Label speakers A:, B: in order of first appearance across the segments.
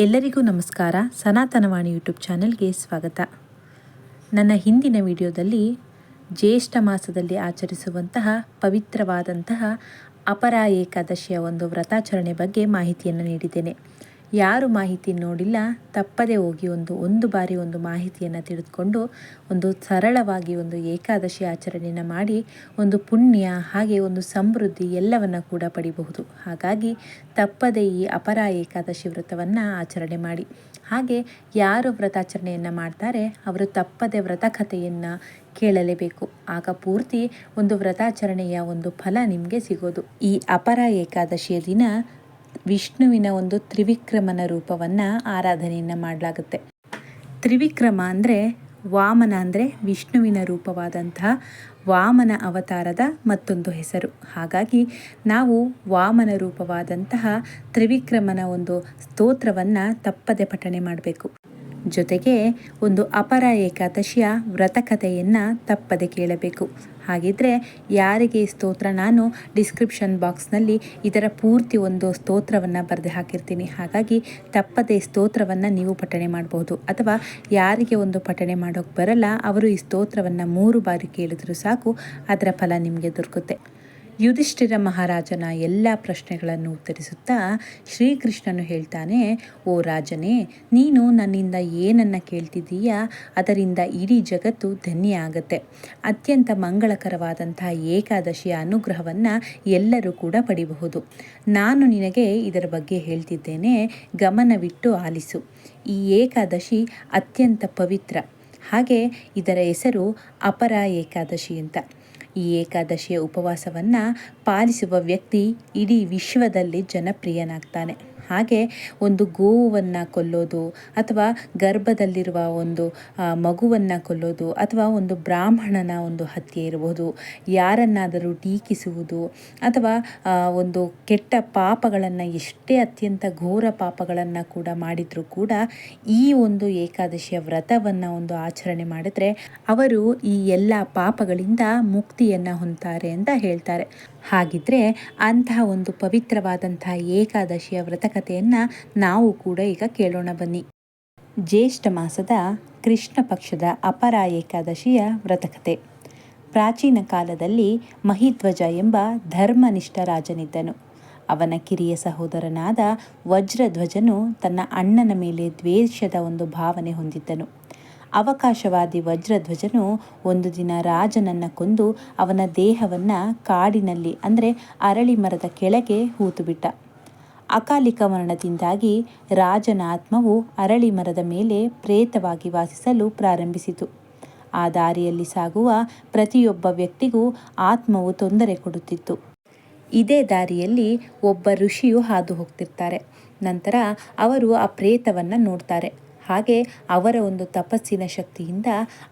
A: ಎಲ್ಲರಿಗೂ ನಮಸ್ಕಾರ. ಸನಾತನವಾಣಿ ಯೂಟ್ಯೂಬ್ ಚಾನೆಲ್ಗೆ ಸ್ವಾಗತ. ನನ್ನ ಹಿಂದಿನ ವಿಡಿಯೋದಲ್ಲಿ ಜ್ಯೇಷ್ಠ ಮಾಸದಲ್ಲಿ ಆಚರಿಸುವಂತಹ ಪವಿತ್ರವಾದಂತಹ ಅಪರ ಏಕಾದಶಿಯ ಒಂದು ವ್ರತಾಚರಣೆ ಬಗ್ಗೆ ಮಾಹಿತಿಯನ್ನು ನೀಡಿದ್ದೇನೆ. ಯಾರು ಮಾಹಿತಿ ನೋಡಿಲ್ಲ, ತಪ್ಪದೆ ಹೋಗಿ ಒಂದು ಒಂದು ಬಾರಿ ಒಂದು ಮಾಹಿತಿಯನ್ನು ತಿಳಿದುಕೊಂಡು ಒಂದು ಸರಳವಾಗಿ ಒಂದು ಏಕಾದಶಿ ಆಚರಣೆಯನ್ನು ಮಾಡಿ ಒಂದು ಪುಣ್ಯ, ಹಾಗೆ ಒಂದು ಸಮೃದ್ಧಿ ಎಲ್ಲವನ್ನು ಕೂಡ ಪಡಿಬಹುದು. ಹಾಗಾಗಿ ತಪ್ಪದೆ ಈ ಅಪರ ಏಕಾದಶಿ ವ್ರತವನ್ನು ಆಚರಣೆ ಮಾಡಿ. ಹಾಗೆ ಯಾರು ವ್ರತಾಚರಣೆಯನ್ನು ಮಾಡ್ತಾರೆ, ಅವರು ತಪ್ಪದೆ ವ್ರತಕಥೆಯನ್ನು ಕೇಳಲೇಬೇಕು. ಆಗ ಪೂರ್ತಿ ಒಂದು ವ್ರತಾಚರಣೆಯ ಒಂದು ಫಲ ನಿಮಗೆ ಸಿಗೋದು. ಈ ಅಪರ ಏಕಾದಶಿಯ ದಿನ ವಿಷ್ಣುವಿನ ಒಂದು ತ್ರಿವಿಕ್ರಮನ ರೂಪವನ್ನು ಆರಾಧನೆಯನ್ನು ಮಾಡಲಾಗುತ್ತೆ. ತ್ರಿವಿಕ್ರಮ ಅಂದರೆ ವಾಮನ ಅಂದರೆ ವಿಷ್ಣುವಿನ ರೂಪವಾದಂತಹ ವಾಮನ ಅವತಾರದ ಮತ್ತೊಂದು ಹೆಸರು. ಹಾಗಾಗಿ ನಾವು ವಾಮನ ರೂಪವಾದಂತಹ ತ್ರಿವಿಕ್ರಮನ ಒಂದು ಸ್ತೋತ್ರವನ್ನು ತಪ್ಪದೆ ಪಠಣೆ ಮಾಡಬೇಕು. ಜೊತೆಗೆ ಒಂದು ಅಪರ ಏಕಾದಶಿಯ ವ್ರತಕಥೆಯನ್ನು ತಪ್ಪದೆ ಕೇಳಬೇಕು. ಹಾಗಿದ್ರೆ ಯಾರಿಗೆ ಈ ಸ್ತೋತ್ರ, ನಾನು ಡಿಸ್ಕ್ರಿಪ್ಷನ್ ಬಾಕ್ಸ್ನಲ್ಲಿ ಇದರ ಪೂರ್ತಿ ಒಂದು ಸ್ತೋತ್ರವನ್ನು ಬರೆದು ಹಾಕಿರ್ತೀನಿ. ಹಾಗಾಗಿ ತಪ್ಪದೆ ಸ್ತೋತ್ರವನ್ನು ನೀವು ಪಠಣೆ ಮಾಡಬಹುದು ಅಥವಾ ಯಾರಿಗೆ ಒಂದು ಪಠಣೆ ಮಾಡೋಕ್ಕೆ ಬರಲ್ಲ, ಅವರು ಈ ಸ್ತೋತ್ರವನ್ನು ಮೂರು ಬಾರಿ ಕೇಳಿದ್ರು ಸಾಕು, ಅದರ ಫಲ ನಿಮಗೆ ದೊರಕುತ್ತೆ. ಯುಧಿಷ್ಠಿರ ಮಹಾರಾಜನ ಎಲ್ಲ ಪ್ರಶ್ನೆಗಳನ್ನು ಉತ್ತರಿಸುತ್ತಾ ಶ್ರೀಕೃಷ್ಣನು ಹೇಳ್ತಾನೆ, ಓ ರಾಜನೇ, ನೀನು ನನ್ನಿಂದ ಏನನ್ನು ಕೇಳ್ತಿದ್ದೀಯಾ? ಅದರಿಂದ ಇಡೀ ಜಗತ್ತು ಧನ್ಯ ಆಗುತ್ತೆ ಅತ್ಯಂತ ಮಂಗಳಕರವಾದಂತಹ ಏಕಾದಶಿಯ ಅನುಗ್ರಹವನ್ನು ಎಲ್ಲರೂ ಕೂಡ ಪಡಿಬಹುದು. ನಾನು ನಿನಗೆ ಇದರ ಬಗ್ಗೆ ಹೇಳ್ತಿದ್ದೇನೆ, ಗಮನವಿಟ್ಟು ಆಲಿಸು. ಈ ಏಕಾದಶಿ ಅತ್ಯಂತ ಪವಿತ್ರ. ಹಾಗೆ ಇದರ ಹೆಸರು ಅಪರ ಏಕಾದಶಿ ಅಂತ. ಈ ಏಕಾದಶಿಯ ಉಪವಾಸವನ್ನು ಪಾಲಿಸುವ ವ್ಯಕ್ತಿ ಇಡೀ ವಿಶ್ವದಲ್ಲಿ ಜನಪ್ರಿಯನಾಗ್ತಾನೆ. ಹಾಗೆ ಒಂದು ಗೋವನ್ನು ಕೊಲ್ಲೋದು ಅಥವಾ ಗರ್ಭದಲ್ಲಿರುವ ಒಂದು ಮಗುವನ್ನು ಕೊಲ್ಲೋದು ಅಥವಾ ಒಂದು ಬ್ರಾಹ್ಮಣನ ಒಂದು ಹತ್ಯೆ ಇರಬಹುದು. ಯಾರನ್ನಾದರೂ ಟೀಕಿಸುವುದು ಅಥವಾ ಒಂದು ಕೆಟ್ಟ ಪಾಪಗಳನ್ನು ಎಷ್ಟೇ ಅತ್ಯಂತ ಘೋರ ಪಾಪಗಳನ್ನು ಕೂಡ ಮಾಡಿದರೂ ಕೂಡ ಈ ಒಂದು ಏಕಾದಶಿಯ ವ್ರತವನ್ನು ಒಂದು ಆಚರಣೆ ಮಾಡಿದ್ರೆ ಅವರು ಈ ಎಲ್ಲ ಪಾಪಗಳಿಂದ ಮುಕ್ತಿಯನ್ನು ಹೊಂತಾರೆ ಅಂತ ಹೇಳ್ತಾರೆ. ಹಾಗಿದ್ರೆ ಅಂತಹ ಒಂದು ಪವಿತ್ರವಾದಂತಹ ಏಕಾದಶಿಯ ವ್ರತಕಥೆಯನ್ನು ನಾವು ಕೂಡ ಈಗ ಕೇಳೋಣ ಬನ್ನಿ. ಜ್ಯೇಷ್ಠ ಮಾಸದ ಕೃಷ್ಣ ಪಕ್ಷದ ಅಪರ ಏಕಾದಶಿಯ ವ್ರತಕಥೆ ಪ್ರಾಚೀನ ಕಾಲದಲ್ಲಿ ಮಹಿಧ್ವಜ ಎಂಬ ಧರ್ಮನಿಷ್ಠ ರಾಜನಿದ್ದನು. ಅವನ ಕಿರಿಯ ಸಹೋದರನಾದ ವಜ್ರಧ್ವಜನು ತನ್ನ ಅಣ್ಣನ ಮೇಲೆ ದ್ವೇಷದ ಒಂದು ಭಾವನೆ ಹೊಂದಿದ್ದನು. ಅವಕಾಶವಾದಿ ವಜ್ರಧ್ವಜನು ಒಂದು ದಿನ ರಾಜನನ್ನು ಕೊಂದು ಅವನ ದೇಹವನ್ನು ಕಾಡಿನಲ್ಲಿ, ಅಂದರೆ ಅರಳಿ ಮರದ ಕೆಳಗೆ ಹೂತುಬಿಟ್ಟ. ಅಕಾಲಿಕ ಮರಣದಿಂದಾಗಿ ರಾಜನ ಆತ್ಮವು ಅರಳಿ ಮರದ ಮೇಲೆ ಪ್ರೇತವಾಗಿ ವಾಸಿಸಲು ಪ್ರಾರಂಭಿಸಿತು. ಆ ದಾರಿಯಲ್ಲಿ ಸಾಗುವ ಪ್ರತಿಯೊಬ್ಬ ವ್ಯಕ್ತಿಗೂ ಆತ್ಮವು ತೊಂದರೆ ಕೊಡುತ್ತಿತ್ತು. ಇದೇ ದಾರಿಯಲ್ಲಿ ಒಬ್ಬ ಋಷಿಯು ಹಾದು ಹೋಗ್ತಿರ್ತಾರೆ. ನಂತರ ಅವರು ಆ ಪ್ರೇತವನ್ನು ನೋಡ್ತಾರೆ. ಹಾಗೆ ಅವರ ಒಂದು ತಪಸ್ಸಿನ ಶಕ್ತಿಯಿಂದ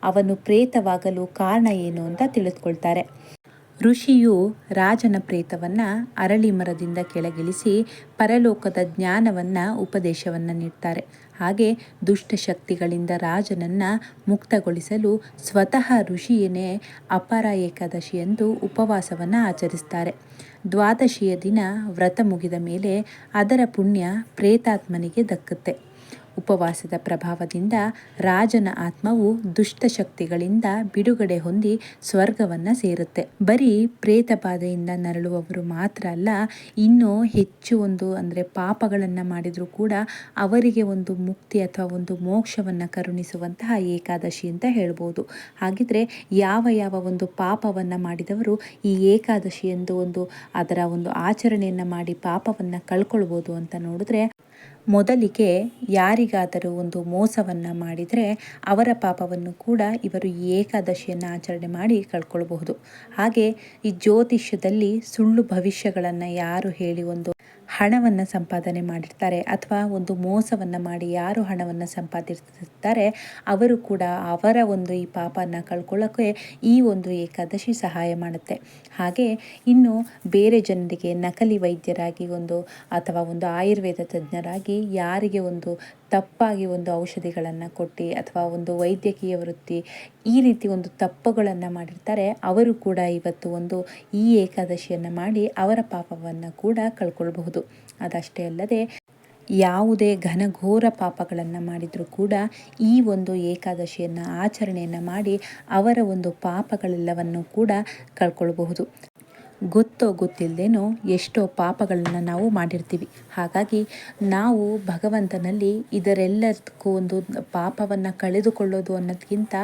A: ಅವನು ಪ್ರೇತವಾಗಲು ಕಾರಣ ಏನು ಅಂತ ತಿಳಿದುಕೊಳ್ತಾರೆ. ಋಷಿಯು ರಾಜನ ಪ್ರೇತವನ್ನು ಅರಳಿ ಮರದಿಂದ ಕೆಳಗಿಳಿಸಿ ಪರಲೋಕದ ಜ್ಞಾನವನ್ನು, ಉಪದೇಶವನ್ನು ನೀಡ್ತಾರೆ. ಹಾಗೆ ದುಷ್ಟ ಶಕ್ತಿಗಳಿಂದ ರಾಜನನ್ನು ಮುಕ್ತಗೊಳಿಸಲು ಸ್ವತಃ ಋಷಿಯೇನೇ ಅಪರ ಏಕಾದಶಿ ಎಂದು ಉಪವಾಸವನ್ನು ಆಚರಿಸ್ತಾರೆ. ದ್ವಾದಶಿಯ ದಿನ ವ್ರತ ಮುಗಿದ ಮೇಲೆ ಅದರ ಪುಣ್ಯ ಪ್ರೇತಾತ್ಮನಿಗೆ ದಕ್ಕುತ್ತೆ. ಉಪವಾಸದ ಪ್ರಭಾವದಿಂದ ರಾಜನ ಆತ್ಮವು ದುಷ್ಟ ಶಕ್ತಿಗಳಿಂದ ಬಿಡುಗಡೆ ಹೊಂದಿ ಸ್ವರ್ಗವನ್ನು ಸೇರುತ್ತೆ. ಬರೀ ಪ್ರೇತ ಬಾಧೆಯಿಂದ ನರಳುವವರು ಮಾತ್ರ ಅಲ್ಲ, ಇನ್ನೂ ಹೆಚ್ಚು ಒಂದು ಅಂದರೆ ಪಾಪಗಳನ್ನು ಮಾಡಿದರೂ ಕೂಡ ಅವರಿಗೆ ಒಂದು ಮುಕ್ತಿ ಅಥವಾ ಒಂದು ಮೋಕ್ಷವನ್ನು ಕರುಣಿಸುವಂತಹ ಏಕಾದಶಿ ಅಂತ ಹೇಳ್ಬೋದು. ಹಾಗಿದ್ರೆ ಯಾವ ಯಾವ ಒಂದು ಪಾಪವನ್ನು ಮಾಡಿದವರು ಈ ಏಕಾದಶಿ ಎಂದು ಒಂದು ಅದರ ಒಂದು ಆಚರಣೆಯನ್ನು ಮಾಡಿ ಪಾಪವನ್ನು ಕಳ್ಕೊಳ್ಬೋದು ಅಂತ ನೋಡಿದ್ರೆ ಮೊದಲಿಗೆ ಯಾರಿಗಾದರೂ ಒಂದು ಮೋಸವನ್ನು ಮಾಡಿದರೆ ಅವರ ಪಾಪವನ್ನು ಕೂಡ ಇವರು ಏಕಾದಶಿಯನ್ನು ಆಚರಣೆ ಮಾಡಿ ಕಳ್ಕೊಳ್ಬಹುದು. ಹಾಗೆ ಈ ಜ್ಯೋತಿಷ್ಯದಲ್ಲಿ ಸುಳ್ಳು ಭವಿಷ್ಯಗಳನ್ನು ಯಾರು ಹೇಳಿ ಒಂದು ಹಣವನ್ನು ಸಂಪಾದನೆ ಮಾಡಿರ್ತಾರೆ ಅಥವಾ ಒಂದು ಮೋಸವನ್ನು ಮಾಡಿ ಯಾರು ಹಣವನ್ನು ಸಂಪಾದಿಸುತ್ತಾರೆ ಅವರು ಕೂಡ ಅವರ ಒಂದು ಈ ಪಾಪನ ಕಳ್ಕೊಳ್ಳೋಕ್ಕೆ ಈ ಒಂದು ಏಕಾದಶಿ ಸಹಾಯ ಮಾಡುತ್ತೆ. ಹಾಗೆ ಇನ್ನು ಬೇರೆ ಜನರಿಗೆ ನಕಲಿ ವೈದ್ಯರಾಗಿ ಒಂದು ಅಥವಾ ಒಂದು ಆಯುರ್ವೇದ ತಜ್ಞರಾಗಿ ಯಾರಿಗೆ ಒಂದು ತಪ್ಪಾಗಿ ಒಂದು ಔಷಧಿಗಳನ್ನು ಕೊಟ್ಟು ಅಥವಾ ಒಂದು ವೈದ್ಯಕೀಯ ವೃತ್ತಿ ಈ ರೀತಿ ಒಂದು ತಪ್ಪುಗಳನ್ನು ಮಾಡಿರ್ತಾರೆ, ಅವರು ಕೂಡ ಇವತ್ತು ಒಂದು ಈ ಏಕಾದಶಿಯನ್ನು ಮಾಡಿ ಅವರ ಪಾಪವನ್ನು ಕೂಡ ಕಳ್ಕೊಳ್ಬಹುದು. ಅದಷ್ಟೇ ಅಲ್ಲದೆ ಯಾವುದೇ ಘನಘೋರ ಪಾಪಗಳನ್ನು ಮಾಡಿದರೂ ಕೂಡ ಈ ಒಂದು ಏಕಾದಶಿಯನ್ನು ಆಚರಣೆಯನ್ನು ಮಾಡಿ ಅವರ ಒಂದು ಪಾಪಗಳೆಲ್ಲವನ್ನು ಕೂಡ ಕಳ್ಕೊಳ್ಬಹುದು. ಗೊತ್ತೋ ಗೊತ್ತಿಲ್ಲದೇನೋ ಎಷ್ಟೋ ಪಾಪಗಳನ್ನು ನಾವು ಮಾಡಿರ್ತೀವಿ. ಹಾಗಾಗಿ ನಾವು ಭಗವಂತನಲ್ಲಿ ಇದರೆಲ್ಲದಕ್ಕೂ ಒಂದು ಪಾಪವನ್ನು ಕಳೆದುಕೊಳ್ಳೋದು ಅನ್ನೋದಕ್ಕಿಂತ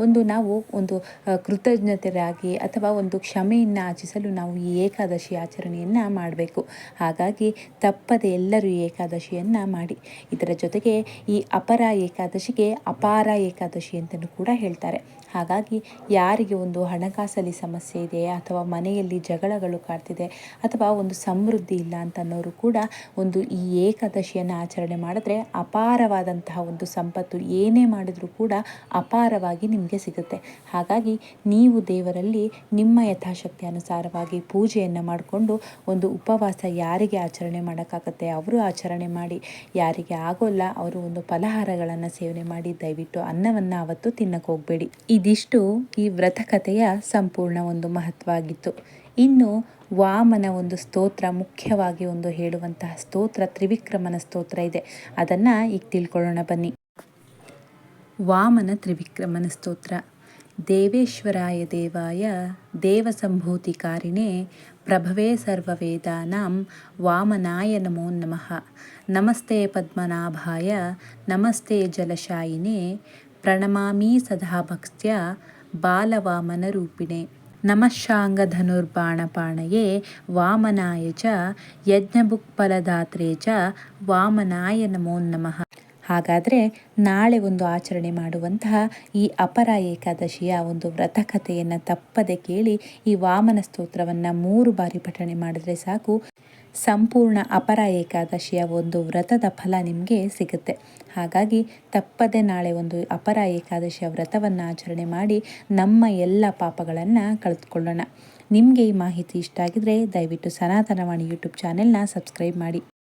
A: ಒಂದು ನಾವು ಒಂದು ಕೃತಜ್ಞತೆಯಾಗಿ ಅಥವಾ ಒಂದು ಕ್ಷಮೆಯನ್ನು ಆಚಿಸಲು ನಾವು ಈ ಏಕಾದಶಿ ಆಚರಣೆಯನ್ನು ಮಾಡಬೇಕು. ಹಾಗಾಗಿ ತಪ್ಪದೆ ಎಲ್ಲರೂ ಏಕಾದಶಿಯನ್ನು ಮಾಡಿ. ಇದರ ಜೊತೆಗೆ ಈ ಅಪರ ಏಕಾದಶಿಗೆ ಅಪಾರ ಏಕಾದಶಿ ಅಂತಲೂ ಕೂಡ ಹೇಳ್ತಾರೆ. ಹಾಗಾಗಿ ಯಾರಿಗೆ ಒಂದು ಹಣಕಾಸಲ್ಲಿ ಸಮಸ್ಯೆ ಇದೆ ಅಥವಾ ಮನೆಯಲ್ಲಿ ಜಗಳಗಳು ಕಾಡ್ತಿದೆ ಅಥವಾ ಒಂದು ಸಮೃದ್ಧಿ ಇಲ್ಲ ಅಂತ ಅನ್ನೋರು ಕೂಡ ಒಂದು ಈ ಏಕಾದಶಿಯನ್ನು ಆಚರಣೆ ಮಾಡಿದ್ರೆ ಅಪಾರವಾದಂತಹ ಒಂದು ಸಂಪತ್ತು ಏನೇ ಮಾಡಿದರೂ ಕೂಡ ಅಪಾರವಾಗಿ ನಿಮಗೆ ಸಿಗುತ್ತೆ. ಹಾಗಾಗಿ ನೀವು ದೇವರಲ್ಲಿ ನಿಮ್ಮ ಯಥಾಶಕ್ತಿ ಅನುಸಾರವಾಗಿ ಪೂಜೆಯನ್ನು ಮಾಡಿಕೊಂಡು ಒಂದು ಉಪವಾಸ ಯಾರಿಗೆ ಆಚರಣೆ ಮಾಡೋಕ್ಕಾಗತ್ತೆ ಅವರು ಆಚರಣೆ ಮಾಡಿ, ಯಾರಿಗೆ ಆಗೋಲ್ಲ ಅವರು ಒಂದು ಫಲಹಾರಗಳನ್ನು ಸೇವನೆ ಮಾಡಿ ದಯವಿಟ್ಟು ಅನ್ನವನ್ನು ಅವತ್ತು ತಿನ್ನಕ್ಕೆ ಹೋಗಬೇಡಿ. ಇದಿಷ್ಟು ಈ ವ್ರತಕತೆಯ ಸಂಪೂರ್ಣ ಒಂದು ಮಹತ್ವ ಆಗಿತ್ತು ಇನ್ನು ವಾಮನ ಒಂದು ಸ್ತೋತ್ರ ಮುಖ್ಯವಾಗಿ ಒಂದು ಹೇಳುವಂತಹ ಸ್ತೋತ್ರ, ತ್ರಿವಿಕ್ರಮನ ಸ್ತೋತ್ರ ಇದೆ. ಅದನ್ನು ಈಗ ತಿಳ್ಕೊಳ್ಳೋಣ ಬನ್ನಿ. ವಾಮನ ತ್ರಿವಿಕ್ರಮನ ಸ್ತೋತ್ರ. ದೇವೇಶ್ವರಾಯ ದೇವಾಯ ದೇವಸಂಭೂತಿಕಾರಿಣೇ ಪ್ರಭವೇ ಸರ್ವವೇದಾನಾಂ ವಾಮನಾಯ ನಮೋ ನಮಃ. ನಮಸ್ತೆ ಪದ್ಮನಾಭಾಯ, ನಮಸ್ತೆ ಜಲಶಾಯಿನೇ, ಪ್ರಣಮಾಮಿ ಸದಾ ಭಕ್ತ್ಯ ಬಾಲವಾಮನರೂಪಿಣೆ ನಮಃಶಾಂಗಧನುರ್ಬಾಣಪಾಣಯೇ ವಾಮನಾಯ ಚ ಯಜ್ಞಭುಕ್ಫಲದಾತ್ರೆ ಚ, ವಾಮನಾಯ ನಮೋ ನಮಃ. ಹಾಗಾದರೆ ನಾಳೆ ಒಂದು ಆಚರಣೆ ಮಾಡುವಂತಹ ಈ ಅಪರ ಏಕಾದಶಿಯ ಒಂದು ವ್ರತಕಥೆಯನ್ನು ತಪ್ಪದೆ ಕೇಳಿ ಈ ವಾಮನ ಸ್ತೋತ್ರವನ್ನು ಮೂರು ಬಾರಿ ಪಠಣೆ ಮಾಡಿದರೆ ಸಾಕು. ಸಂಪೂರ್ಣ ಅಪರ ಏಕಾದಶಿಯ ಒಂದು ವ್ರತದ ಫಲ ನಿಮಗೆ ಸಿಗುತ್ತೆ. ಹಾಗಾಗಿ ತಪ್ಪದೆ ನಾಳೆ ಒಂದು ಅಪರ ಏಕಾದಶಿಯ ವ್ರತವನ್ನು ಆಚರಣೆ ಮಾಡಿ ನಮ್ಮ ಎಲ್ಲ ಪಾಪಗಳನ್ನು ಕಳೆದುಕೊಳ್ಳೋಣ. ನಿಮಗೆ ಈ ಮಾಹಿತಿ ಇಷ್ಟ ಆಗಿದ್ರೆ ದಯವಿಟ್ಟು ಸನಾತನವಾಣಿ ಯೂಟ್ಯೂಬ್ ಚಾನೆಲ್ನ ಸಬ್ಸ್ಕ್ರೈಬ್ ಮಾಡಿ.